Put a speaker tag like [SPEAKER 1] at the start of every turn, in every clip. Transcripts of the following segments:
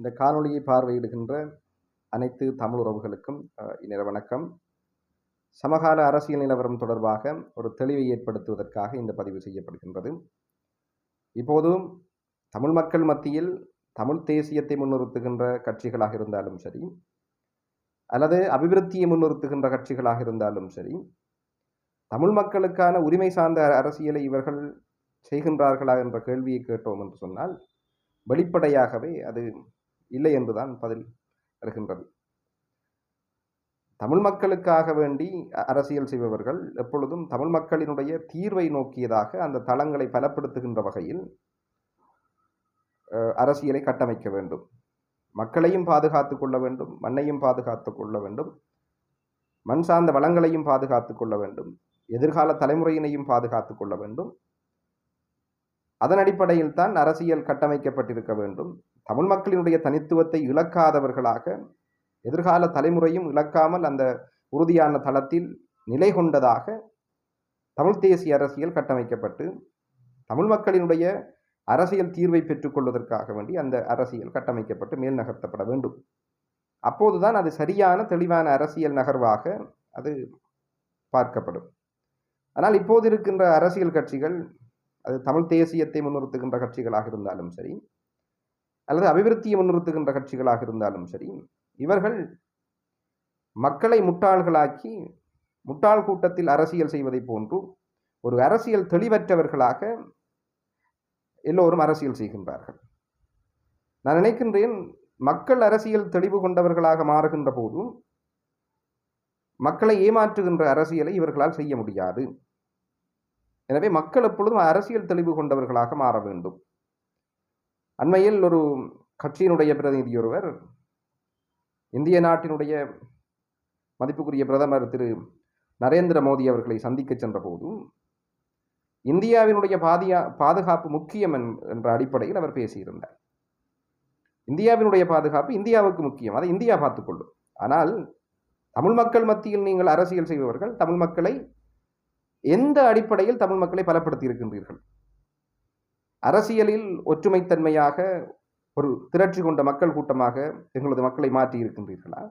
[SPEAKER 1] இந்த காணொளியை பார்வையிடுகின்ற அனைத்து தமிழ் உறவுகளுக்கும் அஹ், வணக்கம். சமகால அரசியல் நிலவரம் தொடர்பாக ஒரு தெளிவை ஏற்படுத்துவதற்காக இந்த பதிவு செய்யப்படுகின்றது. இப்போதும் தமிழ் மக்கள் மத்தியில் தமிழ் தேசியத்தை முன்னிறுத்துகின்ற கட்சிகளாக இருந்தாலும் சரி அல்லது அபிவிருத்தியை முன்னிறுத்துகின்ற கட்சிகளாக இருந்தாலும் சரி தமிழ் மக்களுக்கான உரிமை சார்ந்த அரசியலை இவர்கள் செய்கின்றார்களா என்ற கேள்வியை கேட்டோம் என்று சொன்னால் வெளிப்படையாகவே அது இல்லை என்றுதான் பதில் வருகின்றது. தமிழ் மக்களுக்காக வேண்டி அரசியல் செய்பவர்கள் எப்பொழுதும் தமிழ் மக்களினுடைய தீர்வை நோக்கியதாக அந்த தளங்களை பலப்படுத்துகின்ற வகையில் அரசியலை கட்டமைக்க வேண்டும். மக்களையும் பாதுகாத்து கொள்ள வேண்டும் மண்ணையும் பாதுகாத்து கொள்ள வேண்டும் மண் சார்ந்த வளங்களையும் பாதுகாத்து கொள்ள வேண்டும் எதிர்கால தலைமுறையினையும் பாதுகாத்து கொள்ள வேண்டும். அதன் அடிப்படையில் தான் அரசியல் கட்டமைக்கப்பட்டிருக்க வேண்டும். தமிழ் மக்களினுடைய தனித்துவத்தை இழக்காதவர்களாக எதிர்கால தலைமுறையும் இழக்காமல் அந்த உறுதியான தளத்தில் நிலை கொண்டதாக தமிழ் தேசிய அரசியல் கட்டமைக்கப்பட்டு தமிழ் மக்களினுடைய அரசியல் தீர்வை பெற்றுக்கொள்வதற்காக வேண்டி அந்த அரசியல் கட்டமைக்கப்பட்டு மேல் நகர்த்தப்பட வேண்டும். அப்போதுதான் அது சரியான தெளிவான அரசியல் நகர்வாக அது பார்க்கப்படும். ஆனால் இப்போது இருக்கின்ற அரசியல் கட்சிகள் அது தமிழ் தேசியத்தை முன்னிறுத்துகின்ற கட்சிகளாக இருந்தாலும் சரி அல்லது அபிவிருத்தியை முன்னிறுத்துகின்ற கட்சிகளாக இருந்தாலும் சரி இவர்கள் மக்களை முட்டாள்களாக்கி முட்டாள் கூட்டத்தில் அரசியல் செய்வதை போன்று ஒரு அரசியல் தெளிவற்றவர்களாக எல்லோரும் அரசியல் செய்கின்றார்கள். நான் நினைக்கின்றேன் மக்கள் அரசியல் தெளிவு கொண்டவர்களாக மாறுகின்ற போதும் மக்களை ஏமாற்றுகின்ற அரசியலை இவர்களால் செய்ய முடியாது. எனவே மக்கள் எப்பொழுதும் அரசியல் தெளிவு கொண்டவர்களாக மாற வேண்டும். அண்மையில் ஒரு கட்சியினுடைய பிரதிநிதி ஒருவர் இந்திய நாட்டினுடைய மதிப்புக்குரிய பிரதமர் திரு. நரேந்திர மோடி அவர்களை சந்திக்க சென்ற போது இந்தியாவினுடைய பாதியா பாதுகாப்பு முக்கியம் என்- என்ற அடிப்படையில் அவர் பேசியிருந்தார். இந்தியாவினுடைய பாதுகாப்பு இந்தியாவுக்கு முக்கியம். அதை இந்தியா பார்த்துக்கொள்ளும் ஆனால் தமிழ் மக்கள் மத்தியில் நீங்கள் அரசியல் செய்பவர்கள் தமிழ் மக்களை எந்த அடிப்படையில் தமிழ் மக்களை பலப்படுத்தி இருக்கின்றீர்கள் அரசியலில் ஒற்றுமைத்தன்மையாக ஒரு திரட்சி கொண்ட மக்கள் கூட்டமாக எங்களது மக்களை மாற்றி இருக்கின்றீர்களா?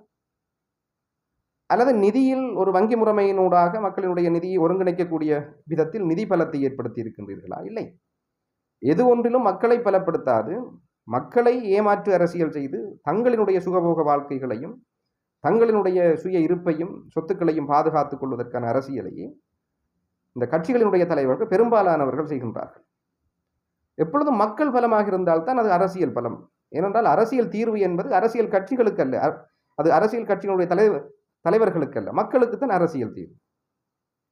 [SPEAKER 1] அல்லது நிதியில் ஒரு வங்கி முறைமையினூடாக மக்களினுடைய நிதியை ஒருங்கிணைக்கக்கூடிய விதத்தில் நிதி பலத்தை ஏற்படுத்தி இருக்கின்றீர்களா? இல்லை. எது ஒன்றிலும் மக்களை பலப்படுத்தாது. மக்களை ஏமாற்று அரசியல் செய்து தங்களினுடைய சுகபோக வாழ்க்கைகளையும் தங்களினுடைய சுய இருப்பையும் சொத்துக்களையும் பாதுகாத்துக் கொள்வதற்கான அரசியலையே இந்த கட்சிகளினுடைய தலைவர்கள் பெரும்பாலானவர்கள் செய்கின்றார்கள். எப்பொழுதும் மக்கள் பலமாக இருந்தால்தான் அது அரசியல் பலம். ஏனென்றால் அரசியல் தீர்வு என்பது அரசியல் கட்சிகளுக்கு அல்ல அது அரசியல் கட்சிகளுடைய தலைவர் தலைவர்களுக்கு அல்ல மக்களுக்கு தான் அரசியல் தீர்வு.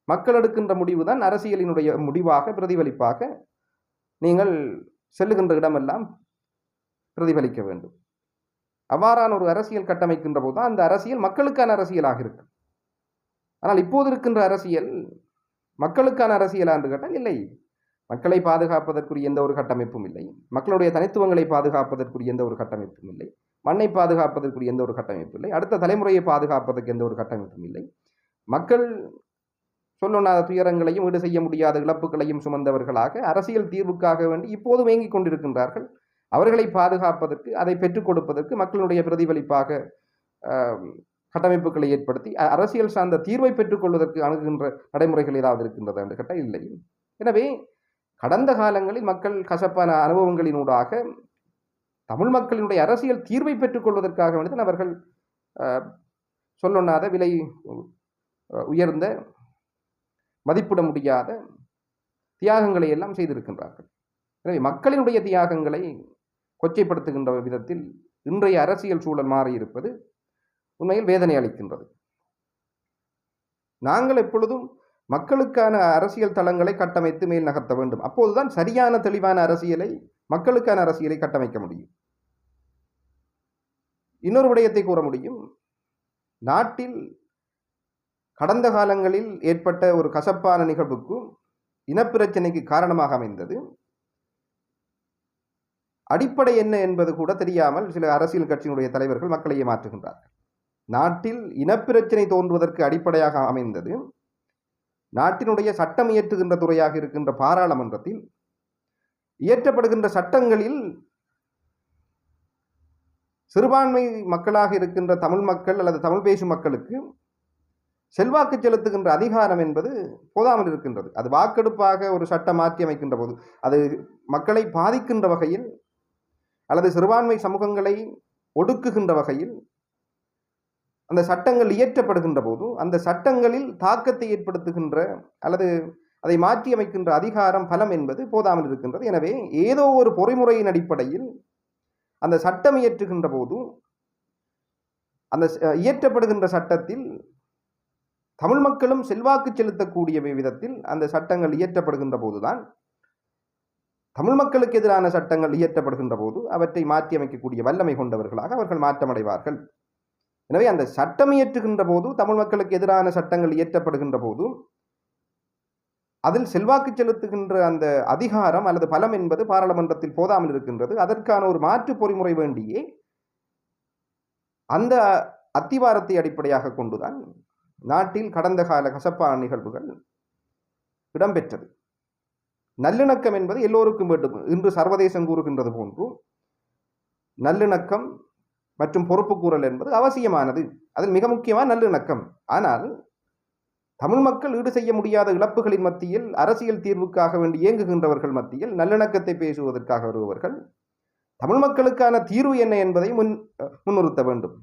[SPEAKER 1] மக்கள் எடுக்கின்ற முடிவு தான் அரசியலினுடைய முடிவாக பிரதிபலிப்பாக நீங்கள் செல்லுகின்ற இடமெல்லாம் பிரதிபலிக்க வேண்டும். அவ்வாறான ஒரு அரசியல் கட்டமைக்கின்ற போது அந்த அரசியல் மக்களுக்கான அரசியலாக இருக்கு. ஆனால் இப்போது இருக்கின்ற அரசியல் மக்களுக்கான அரசியலா என்று கேட்டால் இல்லை. மக்களை பாதுகாப்பதற்குரிய எந்த ஒரு கட்டமைப்பும் இல்லை. மக்களுடைய தனித்துவங்களை பாதுகாப்பதற்குரிய எந்த ஒரு கட்டமைப்பும் இல்லை. மண்ணை பாதுகாப்பதற்குரிய எந்த ஒரு கட்டமைப்பும் இல்லை. அடுத்த தலைமுறையை பாதுகாப்பதற்கு எந்த ஒரு கட்டமைப்பும் இல்லை. மக்கள் சொல்லொண்ணாத துயரங்களையும் ஈடு செய்ய முடியாத இழப்புகளையும் சுமந்தவர்களாக அரசியல் தீர்வுக்காக வேண்டி இப்போது வேங்கிக் கொண்டிருக்கின்றார்கள். அவர்களை பாதுகாப்பதற்கு அதை பெற்றுக் கொடுப்பதற்கு மக்களுடைய பிரதிபலிப்பாக கட்டமைப்புகளை ஏற்படுத்தி அரசியல் சார்ந்த தீர்வை பெற்றுக்கொள்வதற்கு அணுகுகின்ற நடைமுறைகள் ஏதாவது இருக்கின்றதா என்று கேட்டால் இல்லை. எனவே கடந்த காலங்களில் மக்கள் கசப்பான அனுபவங்களினூடாக தமிழ் மக்களினுடைய அரசியல் தீர்வை பெற்றுக்கொள்வதற்காக வேண்டிதான் அவர்கள் சொல்லொண்ணாத விலை உயர்ந்த மதிப்பிட முடியாத தியாகங்களை எல்லாம் செய்திருக்கின்றார்கள். எனவே மக்களினுடைய தியாகங்களை கொச்சைப்படுத்துகின்ற விதத்தில் இன்றைய அரசியல் சூழல் மாறியிருப்பது உண்மையில் வேதனை அளிக்கின்றது. நாங்கள் எப்பொழுதும் மக்களுக்கான அரசியல் தளங்களை கட்டமைத்து மேல் நகர்த்த வேண்டும். அப்போதுதான் சரியான தெளிவான அரசியலை மக்களுக்கான அரசியலை கட்டமைக்க முடியும். இன்னொரு விடயத்தை கூற முடியும். நாட்டில் கடந்த காலங்களில் ஏற்பட்ட ஒரு கசப்பான நிகழ்வுக்கும் இனப்பிரச்சனைக்கு காரணமாக அமைந்தது. அடிப்படை என்ன என்பது கூட தெரியாமல் சில அரசியல் கட்சியினுடைய தலைவர்கள் மக்களை ஏமாற்றுகின்றார்கள். நாட்டில் இனப்பிரச்சனை தோன்றுவதற்கு அடிப்படையாக அமைந்தது. நாட்டினுடைய சட்டம் இயற்றுகின்ற துறையாக இருக்கின்ற பாராளுமன்றத்தில் இயற்றப்படுகின்ற சட்டங்களில் சிறுபான்மை மக்களாக இருக்கின்ற தமிழ் மக்கள் அல்லது தமிழ் பேசும் மக்களுக்கு செல்வாக்கு செலுத்துகின்ற அதிகாரம் என்பது போதாமல் இருக்கின்றது. அது வாக்கெடுப்பாக ஒரு சட்டம் மாற்றி அமைக்கின்ற போது அது மக்களை பாதிக்கின்ற வகையில் அல்லது சிறுபான்மை சமூகங்களை ஒடுக்குகின்ற வகையில் அந்த சட்டங்கள் இயற்றப்படுகின்ற போது அந்த சட்டங்களில் தாக்கத்தை ஏற்படுத்துகின்ற அல்லது அதை மாற்றி அமைக்கின்ற அதிகாரம் பலம் என்பது போதாமல் இருக்கின்றது. எனவே ஏதோ ஒரு பொறிமுறையின் அடிப்படையில் அந்த சட்டம் இயற்றுகின்ற போது அந்த இயற்றப்படுகின்ற சட்டத்தில் தமிழ் மக்களும் செல்வாக்கு செலுத்தக்கூடிய விதத்தில் அந்த சட்டங்கள் இயற்றப்படுகின்ற போதுதான் தமிழ் மக்களுக்கு எதிரான சட்டங்கள் இயற்றப்படுகின்ற போது அவற்றை மாற்றி அமைக்கக்கூடிய வல்லமை கொண்டவர்களாக அவர்கள் மாற்றமடைவார்கள். எனவே அந்த சட்டம் இயற்றுகின்ற போது தமிழ் மக்களுக்கு எதிரான சட்டங்கள் இயற்றப்படுகின்ற போது அதில் செல்வாக்கு செலுத்துகின்ற அந்த அதிகாரம் அல்லது பலம் என்பது பாராளுமன்றத்தில் போதாமல் இருக்கின்றது. அதற்கான ஒரு மாற்று பொறிமுறை வேண்டியே அந்த அத்திவாரத்தை அடிப்படையாக கொண்டுதான் நாட்டில் கடந்த கால கசப்பான நிகழ்வுகள் இடம்பெற்றது. நல்லிணக்கம் என்பது எல்லோருக்கும் வேண்டும் இன்று சர்வதேசம் கூறுகின்றது போன்று நல்லிணக்கம் மற்றும் பொறுப்புக்கூறல் என்பது அவசியமானது. அதில் மிக முக்கியமான நல்லிணக்கம் ஆனால் தமிழ் மக்கள் ஈடு செய்ய முடியாத இழப்புகளின் மத்தியில் அரசியல் தீர்வுக்காக வேண்டி இயங்குகின்றவர்கள் மத்தியில் நல்லிணக்கத்தை பேசுவதற்காக வருபவர்கள் தமிழ் மக்களுக்கான தீர்வு என்ன என்பதை முன் முன்னிறுத்த வேண்டும்.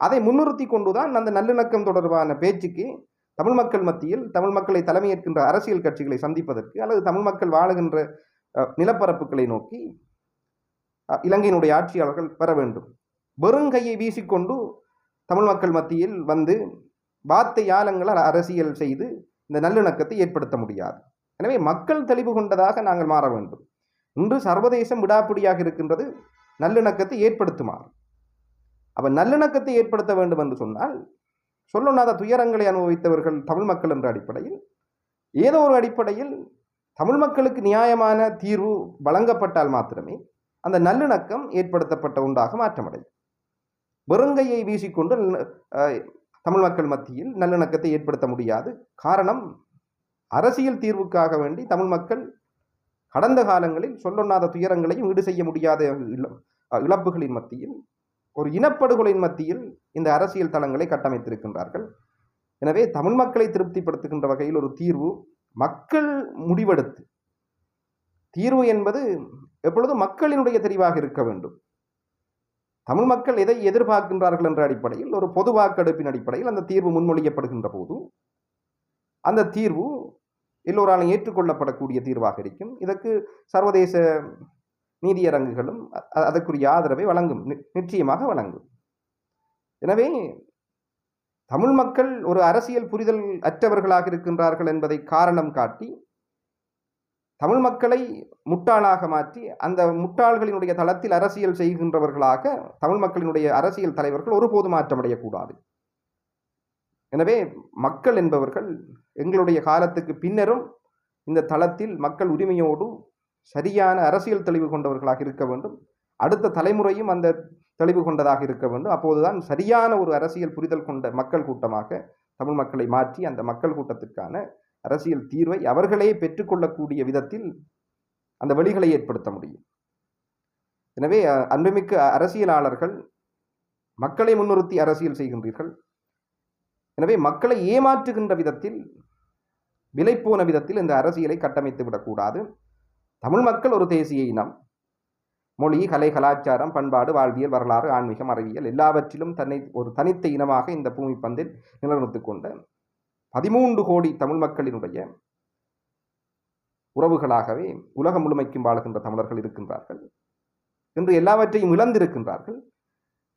[SPEAKER 1] அதை முன்னிறுத்தி கொண்டுதான் அந்த நல்லிணக்கம் தொடர்பான பேச்சுக்கு தமிழ் மக்கள் மத்தியில் தமிழ் மக்களை தலைமையேற்கின்ற அரசியல் கட்சிகளை சந்திப்பதற்கு அல்லது தமிழ் மக்கள் வாழுகின்ற நிலப்பரப்புகளை நோக்கி இலங்கையினுடைய ஆட்சியாளர்கள் பெற வேண்டும். வெறுங்கையை வீசிக்கொண்டு தமிழ் மக்கள் மத்தியில் வந்து வார்த்தை ஆழங்களால் அரசியல் செய்து இந்த நல்லிணக்கத்தை ஏற்படுத்த முடியாது. எனவே மக்கள் தெளிவு கொண்டதாக நாங்கள் மாற வேண்டும். இன்று சர்வதேசம் விடாப்பிடியாக இருக்கின்றது. நல்லிணக்கத்தை ஏற்படுத்துமாறு. அவர் நல்லிணக்கத்தை ஏற்படுத்த வேண்டும் என்று சொன்னால் சொல்லொண்ணாத துயரங்களை அனுபவித்தவர்கள் தமிழ் மக்கள் என்ற அடிப்படையில் ஏதோ ஒரு அடிப்படையில் தமிழ் மக்களுக்கு நியாயமான தீர்வு வழங்கப்பட்டால் மாத்திரமே அந்த நல்லிணக்கம் ஏற்படுத்தப்பட்ட ஒன்றாக மாற்றமடையும். வெறுங்கையை வீசிக்கொண்டு தமிழ் மக்கள் மத்தியில் நல்லிணக்கத்தை ஏற்படுத்த முடியாது. காரணம் அரசியல் தீர்வுக்காக வேண்டி தமிழ் மக்கள் கடந்த காலங்களில் சொல்லொண்ணாத துயரங்களையும் ஈடு செய்ய முடியாத இழப்புகளின் மத்தியில் ஒரு இனப்படுகொலையின் மத்தியில் இந்த அரசியல் தளங்களை கட்டமைத்திருக்கின்றார்கள். எனவே தமிழ் மக்களை திருப்திப்படுத்துகின்ற வகையில் ஒரு தீர்வு மக்கள் முடிவெடுத்து தீர்வு என்பது எப்பொழுதும் மக்களினுடைய தெரிவாக இருக்க வேண்டும். தமிழ் மக்கள் எதை எதிர்பார்க்கின்றார்கள் என்ற அடிப்படையில் ஒரு பொது வாக்கெடுப்பின் அடிப்படையில் அந்த தீர்வு முன்மொழியப்படுகின்ற போது அந்த தீர்வு எல்லோராலும் ஏற்றுக்கொள்ளப்படக்கூடிய தீர்வாக இருக்கும். இதற்கு சர்வதேச நீதியரங்குகளும் அதற்குரிய ஆதரவை வழங்கும் நி- நிச்சயமாக வழங்கும். எனவே தமிழ் மக்கள் ஒரு அரசியல் புரிதல் அற்றவர்களாக இருக்கின்றார்கள் என்பதை காரணம் காட்டி தமிழ் மக்களை முட்டாளாக மாற்றி அந்த முட்டாள்களினுடைய தளத்தில் அரசியல் செய்கின்றவர்களாக தமிழ் மக்களினுடைய அரசியல் தலைவர்கள் ஒருபோது மாற்றமடையக்கூடாது. எனவே மக்கள் என்பவர்கள் எங்களுடைய காலத்துக்கு பின்னரும் இந்த தளத்தில் மக்கள் உரிமையோடு சரியான அரசியல் தெளிவு கொண்டவர்களாக இருக்க வேண்டும். அடுத்த தலைமுறையும் அந்த தெளிவு கொண்டதாக இருக்க வேண்டும். அப்போதுதான் சரியான ஒரு அரசியல் புரிதல் கொண்ட மக்கள் கூட்டமாக தமிழ் மக்களை மாற்றி அந்த மக்கள் கூட்டத்திற்கான அரசியல் தீர்வை அவர்களே பெற்றுக்கொள்ளக்கூடிய விதத்தில் அந்த வழிகளை ஏற்படுத்த முடியும். எனவே அன்புமிக்க அரசியலாளர்கள் மக்களை முன்னிறுத்தி அரசியல் செய்கின்றீர்கள். எனவே மக்களை ஏமாற்றுகின்ற விதத்தில் விலை போன விதத்தில் இந்த அரசியலை கட்டமைத்து விடக்கூடாது. தமிழ் மக்கள் ஒரு தேசிய இனம். மொழி கலை கலாச்சாரம் பண்பாடு வாழ்வியல் வரலாறு ஆன்மீகம் அறிவியல் எல்லாவற்றிலும் தன்னை ஒரு தனித்த இனமாக இந்த பூமி பந்தில் நிலநிறுத்திக் கொண்ட பதிமூன்று கோடி தமிழ் மக்களினுடைய உறவுகளாகவே உலகம் முழுமைக்கும் வாழுகின்ற தமிழர்கள் இருக்கின்றார்கள். என்று எல்லாவற்றையும் இழந்திருக்கின்றார்கள்.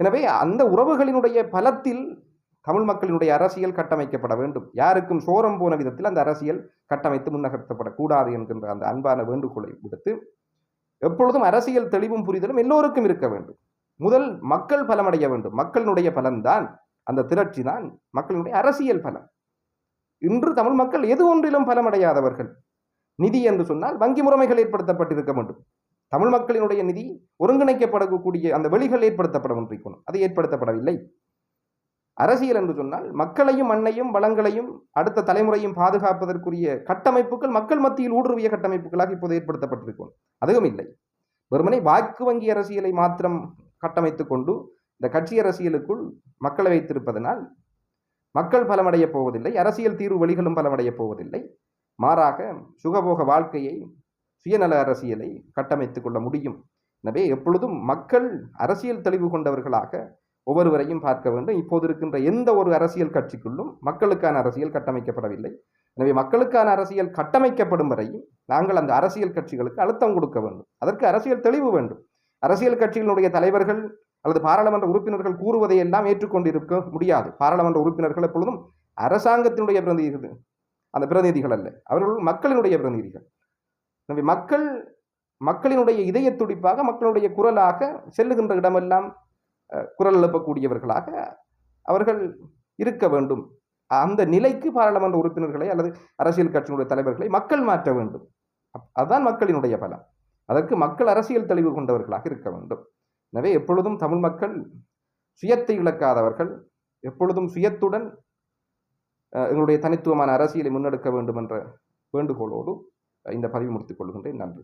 [SPEAKER 1] எனவே அந்த உறவுகளினுடைய பலத்தில் தமிழ் மக்களினுடைய அரசியல் கட்டமைக்கப்பட வேண்டும். யாருக்கும் சோரம் போன விதத்தில் அந்த அரசியல் கட்டமைத்து முன்னகர்த்தப்படக்கூடாது என்கின்ற அந்த அன்பான வேண்டுகோளை விடுத்து எப்பொழுதும் அரசியல் தெளிவும் புரிதலும் எல்லோருக்கும் இருக்க வேண்டும். முதல் மக்கள் பலமடைய வேண்டும். மக்களினுடைய பலன்தான் அந்த திரட்சி தான் மக்களினுடைய அரசியல் பலம். இன்று தமிழ் மக்கள் எது ஒன்றிலும் பலமடையாதவர்கள். நிதி என்று சொன்னால் வங்கி முறைமைகள் ஏற்படுத்தப்பட்டிருக்க வேண்டும். தமிழ் மக்களினுடைய நிதி ஒருங்கிணைக்கப்படக்கூடிய அந்த வெளிகள் ஏற்படுத்தப்பட வேண்டியிருக்கணும் அது ஏற்படுத்தப்படவில்லை. அரசியல் என்று சொன்னால் மக்களையும் மண்ணையும் வளங்களையும் அடுத்த தலைமுறையும் பாதுகாப்பதற்குரிய கட்டமைப்புகள் மக்கள் மத்தியில் ஊடுருவிய கட்டமைப்புகளாக இப்போது ஏற்படுத்தப்பட்டிருக்கும் அதுவும் இல்லை. வெறுமனே வாக்கு வங்கி அரசியலை மாத்திரம் கட்டமைத்து கொண்டு இந்த கட்சி அரசியலுக்குள் மக்களை வைத்திருப்பதனால் மக்கள் பலமடைய போவதில்லை அரசியல் தீர்வு வழிகளும் பலமடைய போவதில்லை. மாறாக சுகபோக வாழ்க்கையை சுயநல அரசியலை கட்டமைத்துக் கொள்ள முடியும். எனவே எப்பொழுதும் மக்கள் அரசியல் தெளிவு கொண்டவர்களாக ஒவ்வொருவரையும் பார்க்க வேண்டும். இப்போது இருக்கின்ற எந்த ஒரு அரசியல் கட்சிக்குள்ளும் மக்களுக்கான அரசியல் கட்டமைக்கப்படவில்லை. எனவே மக்களுக்கான அரசியல் கட்டமைக்கப்படும் வரையும் நாங்கள் அந்த அரசியல் கட்சிகளுக்கு அழுத்தம் கொடுக்க வேண்டும். அதற்கு அரசியல் தெளிவு வேண்டும். அரசியல் கட்சிகளுடைய தலைவர்கள் அல்லது பாராளுமன்ற உறுப்பினர்கள் கூறுவதை எல்லாம் ஏற்றுக்கொண்டிருக்க முடியாது. பாராளுமன்ற உறுப்பினர்கள் எப்பொழுதும் அரசாங்கத்தினுடைய பிரதிநிதிகள் அந்த பிரதிநிதிகள் அல்ல. அவர்கள் மக்களினுடைய பிரதிநிதிகள். எனவே மக்கள் மக்களினுடைய இதய துடிப்பாக மக்களுடைய குரலாக செல்லுகின்ற இடமெல்லாம் குரல் எழுப்பக்கூடியவர்களாக அவர்கள் இருக்க வேண்டும். அந்த நிலைக்கு பாராளுமன்ற உறுப்பினர்களை அல்லது அரசியல் கட்சியினுடைய தலைவர்களை மக்கள் மாற்ற வேண்டும். அப்- அதுதான் மக்களினுடைய பலம். அதற்கு மக்கள் அரசியல் தெளிவு கொண்டவர்களாக இருக்க வேண்டும். எனவே எப்பொழுதும் தமிழ் மக்கள் சுயத்தை இழக்காதவர்கள் எப்பொழுதும் சுயத்துடன் எங்களுடைய தனித்துவமான அரசியலை முன்னெடுக்க வேண்டும் என்ற வேண்டுகோளோடு இந்த பதிவு முடித்துக் கொள்கின்றேன். நன்றி.